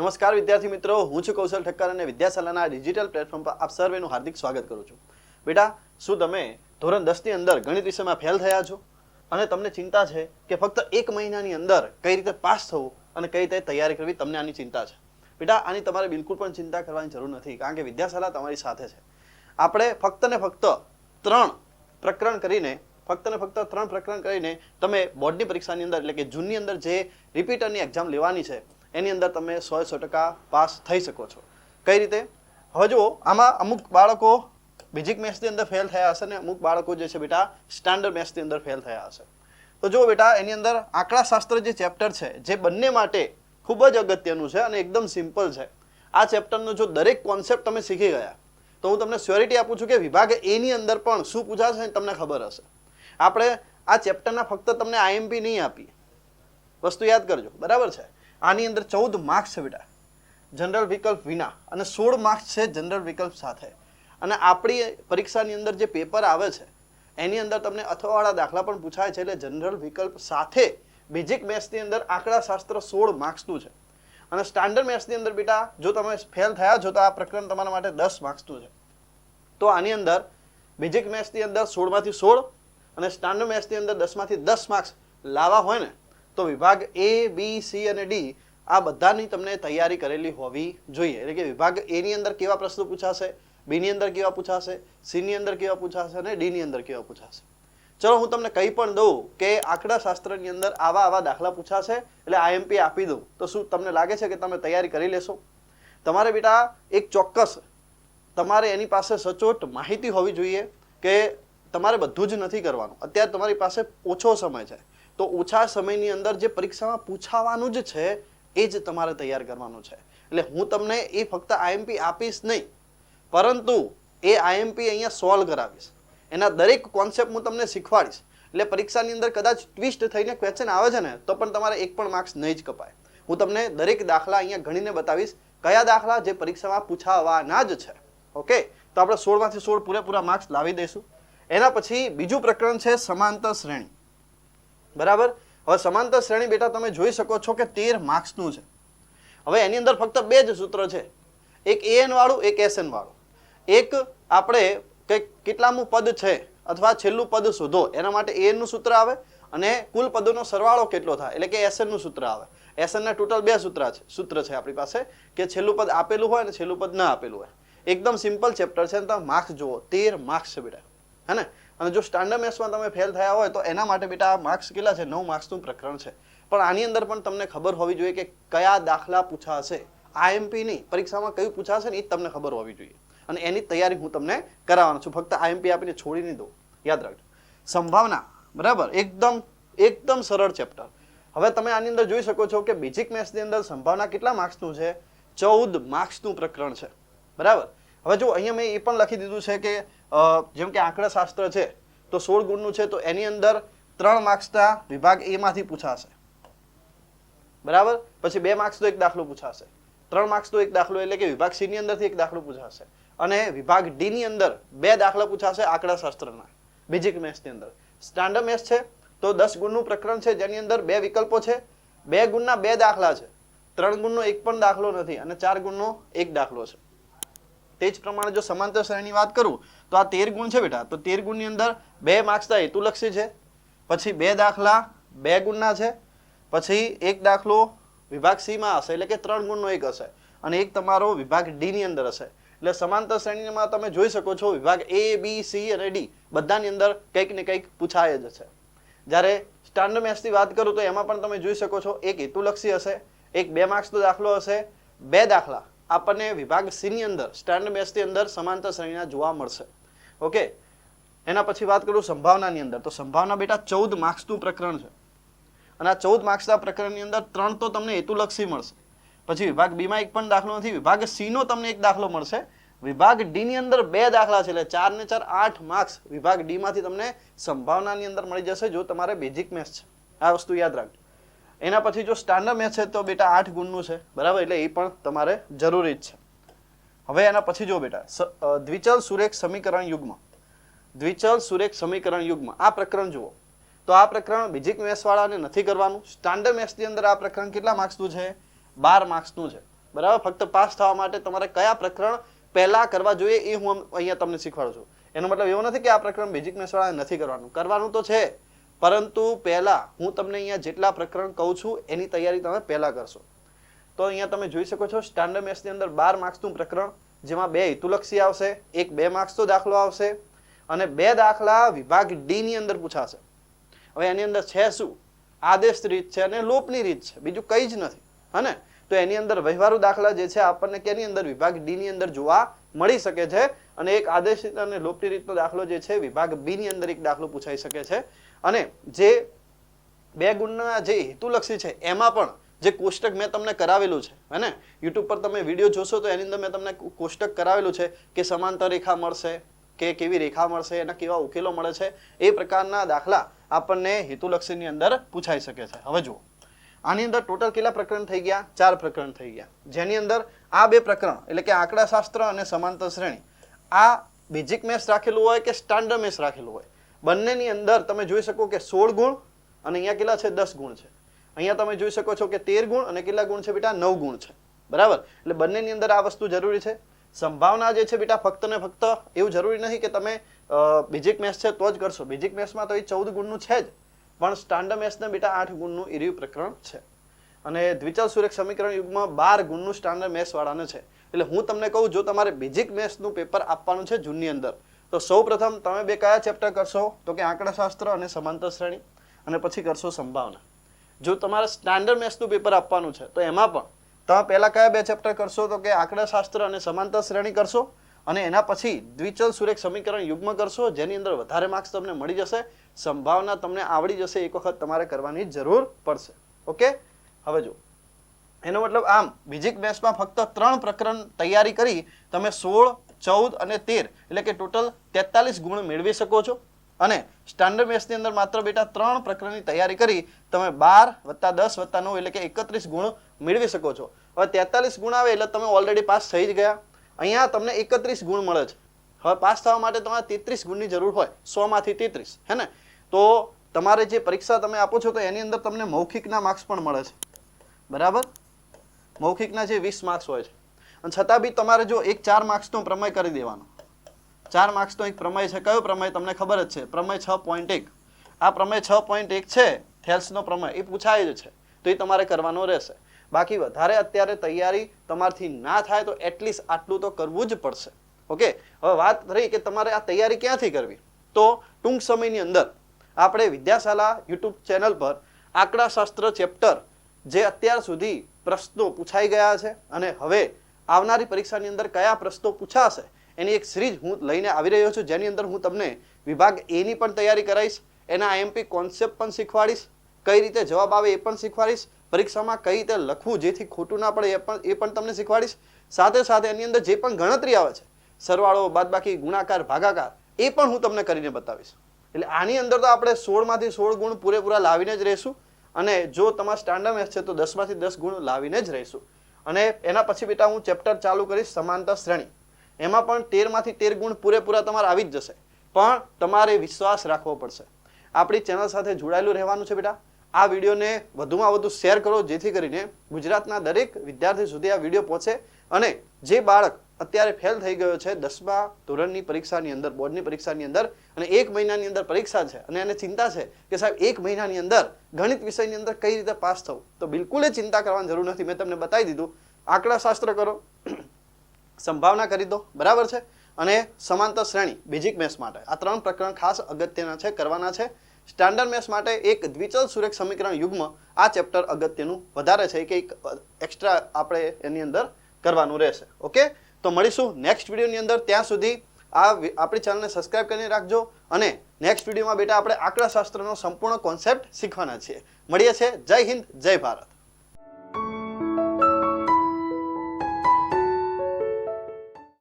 નમસ્કાર વિદ્યાર્થી મિત્રો, હું છું કૌશલ ઠક્કર અને વિદ્યાશાલાના ડિજિટલ પ્લેટફોર્મ પર આપ સર્વેનું હાર્દિક સ્વાગત કરું છું. બેટા, શું તમે ધોરણ દસની અંદર ગણિત વિષયમાં ફેલ થયા છો? અને તમને ચિંતા છે કે ફક્ત એક મહિનાની અંદર કઈ રીતે પાસ થવું અને કઈ રીતે તૈયારી કરવી, તમને આની ચિંતા છે. બેટા, આની તમારે બિલકુલ પણ ચિંતા કરવાની જરૂર નથી, કારણ કે વિદ્યાશાલા તમારી સાથે છે. આપણે ફક્ત ને ફક્ત ત્રણ પ્રકરણ કરીને, ફક્ત ને ફક્ત ત્રણ પ્રકરણ કરીને તમે બોર્ડની પરીક્ષાની અંદર, એટલે કે જૂનની અંદર જે રિપીટરની એક્ઝામ લેવાની છે એની અંદર તમે સો સો ટકા પાસ થઈ શકો છો. કઈ રીતે? હવે જુઓ, આમાં અમુક બાળકો બેઝિક મેથ્સની અંદર ફેલ થયા હશે ને અમુક બાળકો જે છે બેટા સ્ટાન્ડર્ડ મેથ્સની અંદર ફેલ થયા હશે. તો જુઓ બેટા, એની અંદર આંકડાશાસ્ત્ર જે ચેપ્ટર છે, જે બંને માટે ખૂબ જ અગત્યનું છે અને એકદમ સિમ્પલ છે. આ ચેપ્ટરનો જો દરેક કોન્સેપ્ટ તમે શીખી ગયા, તો હું તમને સ્યોરિટી આપું છું કે વિભાગ એની અંદર પણ શું પૂછાશે તમને ખબર હશે. આપણે આ ચેપ્ટરના ફક્ત તમને આઈએમપી નહીં આપી વસ્તુ યાદ કરજો, બરાબર છે? આની અંદર ચૌદ માર્ક્સ છે બેટા. જનરલ વિકલ્પ વિના. અને સોળ માર્ક્સ છે જનરલ વિકલ્પ સાથે. અને આપણી પરીક્ષાની અંદર જે પેપર આવે છે, એની અંદર તમને અથવાવાળા દાખલા પણ પૂછાય છે એટલે જનરલ વિકલ્પ સાથે બેઝિક મેથ્સની અંદર આંકડાશાસ્ત્ર સોળ માર્ક્સનું છે. અને સ્ટાન્ડર્ડ મેથ્સની અંદર બેટા, જો તમે ફેલ થયા છો તો આ પ્રકરણ તમારા માટે દસ માર્ક્સનું છે. તો આની અંદર બેઝિક મેથ્સની અંદર સોળમાંથી સોળ અને સ્ટાન્ડર્ડ મેથ્સની અંદર દસમાંથી દસ માર્ક્સ લાવવા હોય ને તો વિભાગ એ બી સી અને ડી આ બધાની તમને તૈયારી કરેલી હોવી જોઈએ. એટલે કે વિભાગ એની અંદર કેવા પ્રશ્નો પૂછાશે બીની અંદર કેવા પૂછાશે સીની અંદર કેવા પૂછાશે અને ડીની અંદર કેવા પૂછાશે. ચલો હું તમને કહી પણ દઉં કે આંકડાશાસ્ત્રની અંદર આવા આવા દાખલા પૂછાશે, એટલે આઈએમપી આપી દઉં. તો શું તમને લાગે છે કે તમે તૈયારી કરી લેશો? તમારે બેટા એક ચોક્કસ તમારે એની પાસે સચોટ માહિતી હોવી જોઈએ કે તમારે બધું જ નથી કરવાનું. અત્યારે તમારી પાસે ઓછો સમય છે. તો ઓછા સમયની અંદર જે પરીક્ષામાં પૂછાવાનું જ છે, એ જ તમારે તૈયાર કરવાનું છે. એટલે હું તમને એ ફક્ત આઈએમપી આપીશ નહીં, પરંતુ એ આઈએમપી અહીંયા સોલ્વ કરાવીશ. એના દરેક કોન્સેપ્ટ હું તમને શીખવાડીશ. એટલે પરીક્ષાની અંદર કદાચ ટ્વિસ્ટ થઈને ક્વેશ્ચન આવે છે ને, તો પણ તમારે એક પણ માર્ક્સ નહીં જ કપાય. હું તમને દરેક દાખલા અહીંયા ગણીને બતાવીશ, કયા દાખલા જે પરીક્ષામાં પૂછાવાના જ છે. ઓકે? તો આપણે સોળમાંથી સોળ પૂરેપૂરા માર્ક્સ લાવી દઈશું. એના પછી બીજું પ્રકરણ છે, સમાંતર શ્રેણી. બરાબર? હવે સમાંતર શ્રેણી બેટા તમે જોઈ શકો છો કે તેર માર્ક્સનું છે. હવે એની અંદર ફક્ત બે જ સૂત્ર છે. એક એએન વાળું, એક એસએન વાળું. એક આપણે કંઈક કેટલામું પદ છે અથવા છેલ્લું પદ શોધો, એના માટે એએનનું સૂત્ર આવે અને કુલ પદોનો સરવાળો કેટલો થાય, એટલે કે એસએનનું સૂત્ર આવે. એસએનના ટોટલ બે સૂત્ર છે સૂત્ર છે આપણી પાસે કે છેલ્લું પદ આપેલું હોય અને છેલ્લું પદ ના આપેલું હોય. એકદમ સિમ્પલ ચેપ્ટર છે અને તમે માર્ક્સ જુઓ, તેર માર્ક્સ છે બેટા. હે ને? અને જો સ્ટાન્ડર્ડ મેથ્સમાં તમે ફેલ થયા હોય તો એના માટે બેટા આ માર્ક્સ કેટલા છે? નવ માર્ક્સનું પ્રકરણ છે. પણ આની અંદર પણ તમને ખબર હોવી જોઈએ કે કયા દાખલા પૂછાશે. આઈએમપીની પરીક્ષામાં કયું પૂછાશે ને એ તમને ખબર હોવી જોઈએ. અને એની તૈયારી હું તમને કરાવવાનો છું. ફક્ત આઈએમપી આપીને છોડી નહીં દઉં. યાદ રાખજો. સંભાવના, બરાબર? એકદમ એકદમ સરળ ચેપ્ટર હવે તમે આની અંદર જોઈ શકો છો કે બેઝિક મેથ્સની અંદર સંભાવના કેટલા માર્ક્સનું છે? ચૌદ માર્ક્સનું પ્રકરણ છે. બરાબર? હવે જો અહીંયા મેં એ પણ લખી દીધું છે કે જેમ કે આંકડાશાસ્ત્ર છે, તો સોળ ગુણનું છે, તો એની અંદર ત્રણ માર્ક્સના વિભાગ એમાંથી પૂછાશે. બરાબર? પછી બે માર્ક્સનો એક દાખલો પૂછાશે. ત્રણ માર્ક્સનો એક દાખલો એટલે કે વિભાગ સી ની અંદરથી એક દાખલો પૂછાશે. અને વિભાગ ડીની અંદર બે દાખલા પૂછાશે આંકડાશાસ્ત્રના બેઝિક મેથ્સની અંદર. સ્ટાન્ડર્ડ મેથ્સ છે, તો દસ ગુણનું પ્રકરણ છે, જેની અંદર બે વિકલ્પો છે. બે ગુણના બે દાખલા છે. ત્રણ ગુણનો એક પણ દાખલો નથી અને ચાર ગુણનો એક દાખલો છે. તે જ પ્રમાણે જો સમાંતર શ્રેણીની વાત કરું, તો આ તેર ગુણ છે બેટા. તો તેર ગુણની અંદર બે માર્ક્સના હેતુલક્ષી છે. પછી બે દાખલા બે ગુણના છે. પછી એક દાખલો વિભાગ સીમાં હશે, એટલે કે ત્રણ ગુણનો એક હશે. અને એક તમારો વિભાગ ડીની અંદર હશે. એટલે સમાંતર શ્રેણીમાં તમે જોઈ શકો છો, વિભાગ એ બી સી અને ડી બધાની અંદર કંઈક ને કંઈક પૂછાય જ છે જ્યારે સ્ટાન્ડર્ડ મેથ્સની વાત કરું, તો એમાં પણ તમે જોઈ શકો છો, એક હેતુલક્ષી હશે, એક બે માર્ક્સનો દાખલો હશે, બે દાખલા. આપણને વિભાગ સી ની અંદર સ્ટાન્ડર્ડ બેસની અંદર સમાંતર શ્રેણીના જોવા મળશે. ઓકે? એના પછી વાત કરું સંભાવનાની અંદર. તો સંભાવના બેટા ચૌદ માર્ક્સનું પ્રકરણ છે. અને આ ચૌદ માર્ક્સના પ્રકરણની અંદર ત્રણ તો તમને હેતુલક્ષી મળશે. પછી વિભાગ બીમાં એક પણ દાખલો નથી, વિભાગ સીનો તમને એક દાખલો મળશે. વિભાગ ડી ની અંદર બે દાખલા છે એટલે ચાર ને ચાર આઠ માર્ક્સ વિભાગ ડીમાંથી તમને સંભાવનાની અંદર મળી જશે, જો તમારે બેઝિક મેથ્સ છે. આ વસ્તુ યાદ રાખજો. એના પછી જો સ્ટાન્ડર્ડ મેચ છે તો બેટા આઠ ગુણનું છે. બરાબર? એટલે એ પણ તમારે જરૂરી જ છે. હવે એના પછી જો બેટા દ્વિચલ સુરેખ સમીકરણ યુગમાં. દ્વિચલ સુરેખ સમીકરણ યુગમાં. આ પ્રકરણ જુઓ. તો આ પ્રકરણ બેઝિક મેથ્સવાળાને નથી કરવાનું. સ્ટાન્ડર્ડ મેથ્સની અંદર આ પ્રકરણ કેટલા માર્ક્સનું છે? બાર માર્ક્સનું છે. બરાબર? ફક્ત પાસ થવા માટે તમારે કયા પ્રકરણ પહેલાં કરવા જોઈએ એ હું અહીંયા તમને શીખવાડું છું. એનો મતલબ એવો નથી કે આ પ્રકરણ બેઝિક મેથ્સ નથી કરવાનું. કરવાનું તો છે. પરંતુ પહેલા હું તમને અહીંયા જેટલા પ્રકરણ કહું છું, એની તૈયારી તમે પહેલા કરશો. તો અહીંયા તમે જોઈ શકો છો સ્ટાન્ડર્ડ મેથ્સની અંદર બાર માર્ક્સનું પ્રકરણ, જેમાં બે હિતુલક્ષી આવશે, એક બે માર્ક્સનો દાખલો આવશે, અને બે દાખલા વિભાગ ડીની અંદર પૂછાશે. હવે એની અંદર છે શું? આદેશ રીત છે અને લોપની રીત છે, બીજું કંઈ જ નથી, હને? તો એની અંદર વ્યવહારુ દાખલા જે છે, આપણને કેની અંદર વિભાગ ડીની અંદર જોવા મળી શકે છે? અને એક આદેશિત અને લોપની રીતનો દાખલો જે છે, વિભાગ બી ની અંદર એક દાખલો પૂછાઈ શકે છે. અને જે બે ગુણના જે હેતુલક્ષી છે, એમાં પણ જે કોષ્ટક મેં તમને કરાવેલું છે, હે ને? યુટ્યુબ પર તમે વીડિયો જોશો તો એની અંદર મેં તમને કોષ્ટક કરાવેલું છે કે સમાંતર રેખા મળશે, કે કેવી રેખા મળશે, એના કેવા ઉકેલો મળે છે, એ પ્રકારના દાખલા આપણને હેતુલક્ષીની અંદર પૂછાઈ શકે છે. હવે જુઓ. આની અંદર ટોટલ કેટલા પ્રકરણ થઈ ગયા? ચાર પ્રકરણ થઈ ગયા. જેની અંદર આ બે પ્રકરણ, એટલે કે આંકડાશાસ્ત્ર અને સમાંતર શ્રેણી આ બેઝિક મેથ્સ રાખેલું હોય કે સ્ટાન્ડર્ડ મેથ્સ રાખેલું હોય? બંનેની અંદર તમે જોઈ શકો કે સોળ ગુણ અને અહીંયા કેટલા છે? દસ ગુણ છે. અહીંયા તમે જોઈ શકો છો કે તેર ગુણ અને કેટલા ગુણ છે બેટા? નવ ગુણ છે. બરાબર? એટલે બંનેની અંદર આ વસ્તુ જરૂરી છે. સંભાવના જે છે બેટા, ફક્ત ને ફક્ત એવું જરૂરી નથી કે તમે બેઝિક મેથ્સ છે તો જ કરશો. બેઝિક મેથ્સમાં તો એ ચૌદ ગુણનું છે જ. પણ સ્ટાન્ડર્ડ મેથ્સને બેટા આઠ ગુણનું એર્યું પ્રકરણ છે. અને દ્વિચલ સુરેખ સમીકરણ યુગમાં બાર ગુણનું સ્ટાન્ડર્ડ મેથ્સ વાળાને છે. એટલે હું તમને કહું, જો તમારે બેઝિક મેથ્સનું પેપર આપવાનું છે જૂનની અંદર, તો સૌ પ્રથમ તમે બે કયા ચેપ્ટર કરશો? તો કે આંકડાશાસ્ત્ર અને સમાંતર શ્રેણી, અને પછી કરશો સંભાવના. જો તમારે સ્ટાન્ડર્ડ મેથ્સનું પેપર આપવાનું છે, તો એમાં પણ તમે પહેલાં કયા બે ચેપ્ટર કરશો? તો કે આંકડાશાસ્ત્ર અને સમાંતર શ્રેણી કરશો, અને એના પછી દ્વિચલ સુરેખ સમીકરણ યુગ્મ કરશો, જેની અંદર વધારે માર્ક્સ તમને મળી જશે. સંભાવના તમને આવડી જશે, એક વખત તમારે કરવાની જરૂર પડશે. ઓકે હવે જો એનો મતલબ આમ, બીજી બેચમાં ફક્ત ત્રણ પ્રકરણ તૈયારી કરી તમે સોળ, ચૌદ અને તેર, એટલે કે ટોટલ તેતાલીસ ગુણ મેળવી શકો છો. અને સ્ટાન્ડર્ડ બેચની અંદર માત્ર બેટા ત્રણ પ્રકરણની તૈયારી કરી તમે બાર વત્તા દસ વત્તા નવ, એટલે કે એકત્રીસ ગુણ મેળવી શકો છો. હવે તેતાલીસ ગુણ આવે એટલે તમે ઓલરેડી પાસ થઈ જ ગયા. અહીંયા તમને એકત્રીસ ગુણ મળે છે. હવે પાસ થવા માટે તમારે તેત્રીસ ગુણની જરૂર હોય, સોમાંથી તેત્રીસ, હે ને? તો તમારે જે પરીક્ષા તમે આપો છો તો એની અંદર તમને મૌખિકના માર્ક્સ પણ મળે છે. બરાબર? મૌખિકના જે વીસ માર્ક્સ હોય છે. અને છતાં બી તમારે જો એક ચાર માર્ક્સનો પ્રમેય કરી દેવાનો. ચાર માર્ક્સનો એક પ્રમેય છે, કયો પ્રમેય તમને ખબર જ છે? પ્રમેય છ પોઈન્ટ એક. આ પ્રમેય છ પોઈન્ટ એક છે થેલ્સનો પ્રમેય. એ પૂછાય જ છે. તો એ તમારે કરવાનો રહેશે. બાકી વધારે અત્યારે તૈયારી તમારથી ના થાય તો એટલીસ્ટ આટલું તો કરવું જ પડશે. ઓકે? હવે વાત રહી કે તમારે આ તૈયારી ક્યાંથી કરવી? તો ટૂંક સમયની અંદર આપણે વિદ્યાશાલા યુટ્યુબ ચેનલ પર આંકડાશાસ્ત્ર ચેપ્ટર જે અત્યાર સુધી પ્રશ્નો પૂછાઈ ગયા છે અને હવે આવનારી પરીક્ષાની અંદર કયા પ્રશ્નો પૂછાશે, એની એક સિરીઝ હું લઈને આવી રહ્યો છું. જેની અંદર હું તમને વિભાગ એની પણ તૈયારી કરાવીશ, એના આઈએમપી કોન્સેપ્ટ પણ શીખવાડીશ, કઈ રીતે જવાબ આવે એ પણ શીખવાડીશ, પરીક્ષામાં કઈ રીતે લખવું, જેથી ખોટું ના પડે એ પણ એ પણ તમને શીખવાડીશ. સાથે સાથે એની અંદર જે પણ ગણતરી આવે છે, સરવાળો, બાદબાકી, ગુણાકાર, ભાગાકાર, એ પણ હું તમને કરીને બતાવીશ. એટલે આની અંદર તો આપણે સોળમાંથી સોળ ગુણ પૂરેપૂરા લાવીને જ રહીશું. અને જો તમારા સ્ટાન્ડર્ડ મેથ્સ છે તો દસમાંથી દસ ગુણ લાવીને જ રહીશું. અને એના પછી બેટા હું ચેપ્ટર ચાલુ કરીશ સમાનતા શ્રેણી. એમાં પણ તેરમાંથી તેર ગુણ પૂરેપૂરા તમારે આવી જ જશે. પણ તમારે વિશ્વાસ રાખવો પડશે. આપણી ચેનલ સાથે જોડાયેલું રહેવાનું છે બેટા. આ વિડીયોને વધુમાં વધુ શેર કરો જેથી કરીને ગુજરાતના દરેક વિદ્યાર્થી સુધી આ વીડિયો પહોંચે અને જે બાળક અત્યારે ફેલ થઈ ગયો છે દસમા ધોરણની પરીક્ષાની અંદર, બોર્ડની પરીક્ષાની અંદર. અને એક મહિનાની અંદર પરીક્ષા છે. અને એને ચિંતા છે કે સાહેબ, એક મહિનાની અંદર ગણિત વિષયની અંદર કઈ રીતે પાસ થવું? તો બિલકુલ એ ચિંતા કરવાની જરૂર નથી. મેં તમને બતાવી દીધું. આંકડાશાસ્ત્ર કરો. સંભાવના કરી દો. બરાબર છે? અને સમાંતર શ્રેણી બેઝિક મેથ્સ માટે. આ ત્રણ પ્રકરણ ખાસ અગત્યના છે, કરવાના છે. સ્ટાન્ડર્ડ મેથ્સ માટે એક દ્વિચલ સુરેખ સમીકરણ યુગ્મ આ ચેપ્ટર અગત્યનું વધારે છે. કે એક એક્સ્ટ્રા આપણે એની અંદર કરવાનું રહેશે. ઓકે તો મળીશું નેક્સ્ટ વિડીયોની અંદર. ત્યાં સુધી આ આપણી ચેનલને સબસ્ક્રાઇબ કરીને રાખજો અને નેક્સ્ટ વિડીયોમાં બેટા આપણે આંકડાશાસ્ત્રનો સંપૂર્ણ કોન્સેપ્ટ શીખવાના છીએ. મળીએ છીએ. જય હિન્દ, જય ભારત.